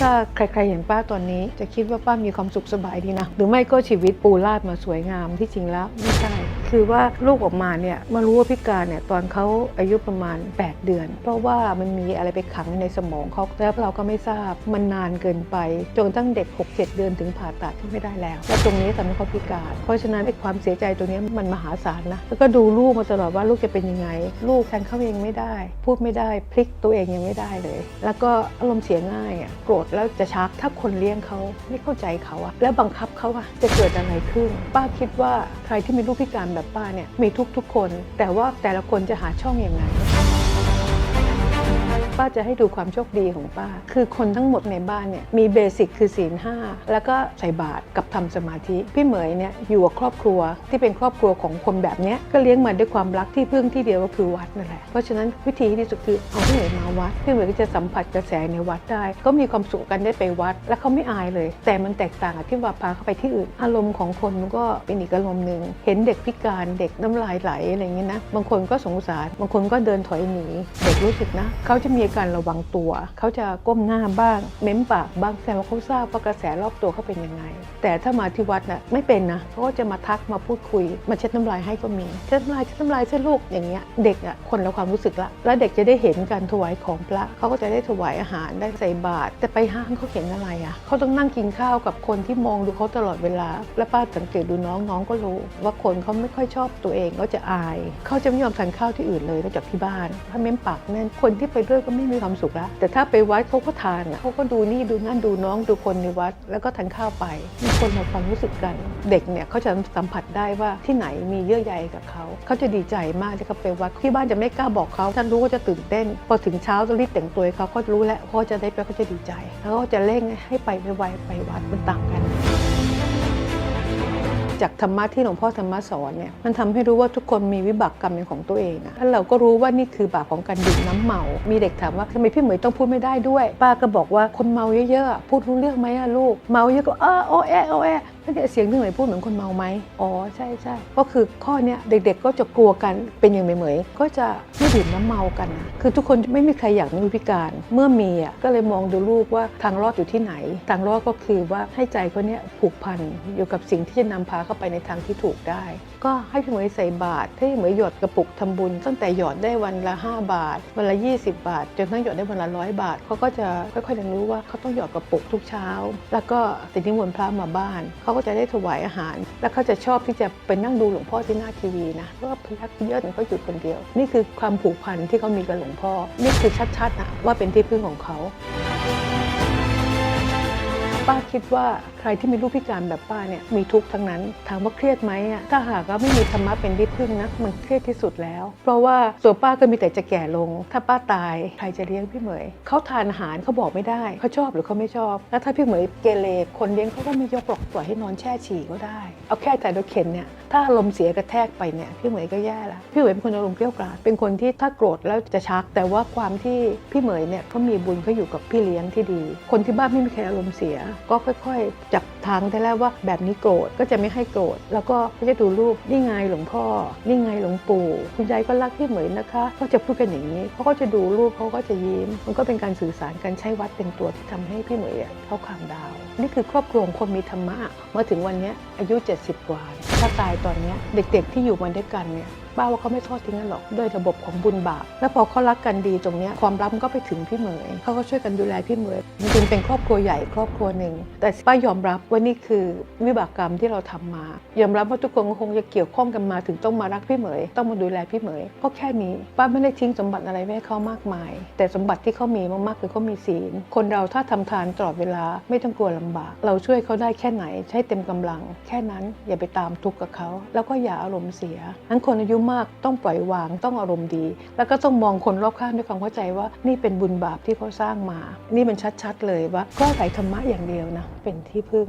ถ้าใคร ๆ เห็นป้าตอนนี้ จะคิดว่าป้ามีความสุขสบายดีนะ หรือไม่ก็ชีวิตปูราดมาสวยงามที่จริงแล้วไม่ใช่ คือว่าลูกออกมาเนี่ยมารู้ว่าพิการเนี่ยตอนเขาอายุประมาณ 8 เดือน เพราะว่ามันมีอะไรไปขังในสมองเขาแล้วเราก็ไม่ทราบมันนานเกินไป จนตั้งเด็ก 6-7 เดือนถึงผ่าตัดที่ไม่ได้แล้ว และตรงนี้ทำให้เขาพิการ เพราะฉะนั้นไอ้ความเสียใจตัวนี้มันมหาศาลนะแล้วก็ดูลูกมาตลอดว่าลูกจะเป็นยังไง ลูกแทนเขาเองไม่ได้ พูดไม่ได้พลิกตัวเองยังไม่ได้เลย แล้วก็อารมณ์เสียง่ายอะโกรธแล้วจะชักถ้าคนเลี้ยงเขาไม่เข้าใจเขาอะแล้วบังคับเขาอะจะเกิดอะไรขึ้น ป้าคิดว่าใครที่มีลูกพิการแบบป้าเนี่ยมีทุกๆคน แต่ว่าแต่ละคนจะหาช่องอย่างไร ป้าจะให้ดูความโชคดีของป้า คือคนทั้งหมดในบ้านเนี่ยมีเบสิกคือศีลห้าแล้วก็ใส่บาตรกับทำสมาธิ พี่เหมยเนี่ยอยู่กับครอบครัวที่เป็นครอบครัวของคนแบบเนี้ยก็เลี้ยงมาด้วยความรักที่พึ่งที่เดียวก็คือวัดนั่นแหละเพราะฉะนั้นวิธีที่ดีที่สุดคือเอาพี่เหมยมาวัดพี่เหมยก็จะสัมผัสกระแสในวัดได้ ก็มีความสุขกันได้ไปวัด และเขาไม่อายเลย แต่มันแตกต่างกับที่ว่าพาเขาไปที่อื่น อารมณ์ของคนมันก็เป็นอีกอารมณ์หนึ่งเห็นเด็กพิการเด็กน้ำลายไหลอะไรอย่างเงี้ยนะบางคนก็สงสาร บางคนก็เดินถอยหนีเด็กรู้สึกนะเขาจะมีการระวังตัว เขาจะก้มหน้าบ้าง เม้มปากบ้างแต่ว่าเขาทราบว่ากระแสรอบตัวเขาเป็นยังไง แต่ถ้ามาที่วัดน่ะไม่เป็นนะเขาก็จะมาทักมาพูดคุย มาเช็ดน้ำลายให้ก็มีเช็ดน้ำลายเช็ดน้ำลายเช็ดลูกอย่างเงี้ยเด็กอะคนละความรู้สึกละ แล้วเด็กจะได้เห็นการถวายของพระเขาก็จะได้ถวายอาหารได้ใส่บาตรแต่ไปห้างเขาเห็นอะไรอะเขาต้องนั่งกินข้าวกับคนที่มองดูเขาตลอดเวลา และป้าสังเกตดูน้องน้องก็รู้ ว่าคนเขาไม่ค่อยชอบตัวเองก็จะอายเขาจะไม่ยอมทานข้าวที่อื่นเลยนอกจากที่บ้าน ถ้าเม้มปากแน่นคนที่ไปด้วยก็ไม่มีความสุขและแต่ถ้าไปวัดเขาก็ทานเขาก็ดูนี่ดูนั่นดูน้องดูคนในวัด แล้วก็ทานข้าวไปมีคนละความรู้สึกกัน เด็กเนี่ยเขาจะสัมผัสได้ว่าที่ไหนมีเยื่อใยกับเขาเขาจะดีใจมากที่เขาไปวัดที่บ้านจะไม่กล้าบอกเขาท่านรู้ก็จะตื่นเต้น พอถึงเช้าจะรีบแต่งตัวเขาก็รู้แล้วเขาจะได้ไปเขาจะดีใจแล้วก็จะเร่งให้ไปไวๆไปวัดมันต่างกัน จากธรรมะที่หลวงพ่อธรรมะสอนเนี่ยมันทำให้รู้ว่าทุกคนมีวิบากกรรมเป็นของตัวเองอะแล้วเราก็รู้ว่านี่คือบาปของการดื่มน้ำเมา มีเด็กถามว่าทำไมพี่เหมยต้องพูดไม่ได้ด้วย ป้าก็บอกว่าคนเมาเยอะๆพูดรู้เรื่องไหมอะลูก เมาเยอะก็เออโอแอโอแอ เนี่ยเสียงพี่เหมยพูดเหมือนคนเมาไหมอ๋อใช่ใช่ก็คือข้อเนี้ยเด็กๆก็จะกลัวกันเป็นอย่างเหมยก็จะไม่ดื่มน้ำเมากันนะคือทุกคนไม่มีใครอยากมีพิการ เมื่อมีอะก็เลยมองดูลูกว่าทางรอดอยู่ที่ไหน ทางรอดก็คือว่าให้ใจเขาเนี่ยผูกพันอยู่กับสิ่งที่จะนำพาเข้าไปในทางที่ถูกได้ ก็ให้พี่เหมยใส่บาตรให้เหมยหยดกระปุกทำบุญ ตั้งแต่หยอดได้วันละ 5 บาท วันละ 20 บาท จนทั้งหยอดได้วันละร้อยบาทเขาก็จะค่อยๆเรียนรู้ว่าเขาต้องหยอดกระปุกทุกเช้า แล้วก็ติดนิมนต์พระมาบ้านเขาก็จะได้ถวายอาหาร แล้วเขาจะชอบที่จะไปนั่งดูหลวงพ่อที่หน้าทีวีนะเพราะพยักเยอะเขาอยู่คนเดียว นี่คือความผูกพันที่เขามีกับหลวงพ่อ นี่คือชัดๆนะว่าเป็นที่พึ่งของเขา ป้าคิดว่าใครที่มีลูกพิการแบบป้าเนี่ยมีทุกข์ทั้งนั้น ถามว่าเครียดไหมอะถ้าหากว่าไม่มีธรรมะเป็นที่พึ่งนะมันเครียดที่สุดแล้ว เพราะว่าส่วนป้าก็มีแต่จะแก่ลง ถ้าป้าตายใครจะเลี้ยงพี่เหมยเขาทานอาหารเขาบอกไม่ได้เขาชอบหรือเขาไม่ชอบ แล้วถ้าพี่เหมยเกเรคนเลี้ยงเขาก็ไม่ยกหรอกปล่อยให้นอนแช่ฉี่ก็ได้ เอาแค่ใจรถเข็นเนี่ยถ้าอารมณ์เสียกระแทกไปเนี่ยพี่เหมยก็แย่ละพี่เหมยเป็นคนอารมณ์เกรี้ยวกราดเป็นคนที่ถ้าโกรธแล้วจะชัก แต่ว่าความที่พี่เหมยเนี่ยเขามีบุญเขาอยู่กับพี่เลี้ยงที่ดี คนที่บ้านไม่มีใครอารมณ์เสียก็ค่อยๆ จับทางได้แล้วว่าแบบนี้โกรธก็จะไม่ให้โกรธแล้วก็จะดูรูปนี่ไงหลวงพ่อนี่ไงหลวงปู่ คุณยายก็รักพี่เหมยนะคะก็จะพูดกันอย่างนี้เขาก็จะดูรูปเขาก็จะยิ้ม มันก็เป็นการสื่อสารการใช้วัดเป็นตัวที่ทำให้พี่เหมยอะเข้าคางดาว นี่คือครอบครัวของคนมีธรรมะมาถึงวันนี้อายุ 70 กว่า ถ้าตายตอนนี้เด็กๆที่อยู่มาด้วยกันเนี่ย ป้าว่าเขาไม่ทอดทิ้งกันหรอกด้วยระบบของบุญบาปแล้วพอเขารักกันดีตรงนี้ความรักมันก็ไปถึงพี่เหมยเขาก็ช่วยกันดูแลพี่เหมยมันจึงเป็นครอบครัวใหญ่ครอบครัวหนึ่งแต่ป้ายอมรับว่านี่คือวิบากกรรมที่เราทำมายอมรับว่าทุกคนคงจะเกี่ยวข้องกันมาถึงต้องมารักพี่เหมย ต้องมาดูแลพี่เหมยก็แค่นี้ป้าไม่ได้ทิ้งสมบัติอะไรไว้ให้เขามากมาย แต่สมบัติที่เขามีมากๆคือเขามีศีล คนเราถ้าทำทานตลอดเวลาไม่ต้องกลัวลำบาก เราช่วยเขาได้แค่ไหน ใช้เต็มกำลัง แค่นั้นอย่าไปตามทุกข์กับเขา แล้วก็อย่าอารมณ์เสียนั้นคนอายุมากต้องปล่อยวางต้องอารมณ์ดี แล้วก็ต้องมองคนรอบข้างด้วยความเข้าใจว่านี่เป็นบุญบาปที่เขาสร้างมา นี่มันชัดๆเลยว่าก็ใส่ธรรมะอย่างเดียวนะเป็นที่พึ่ง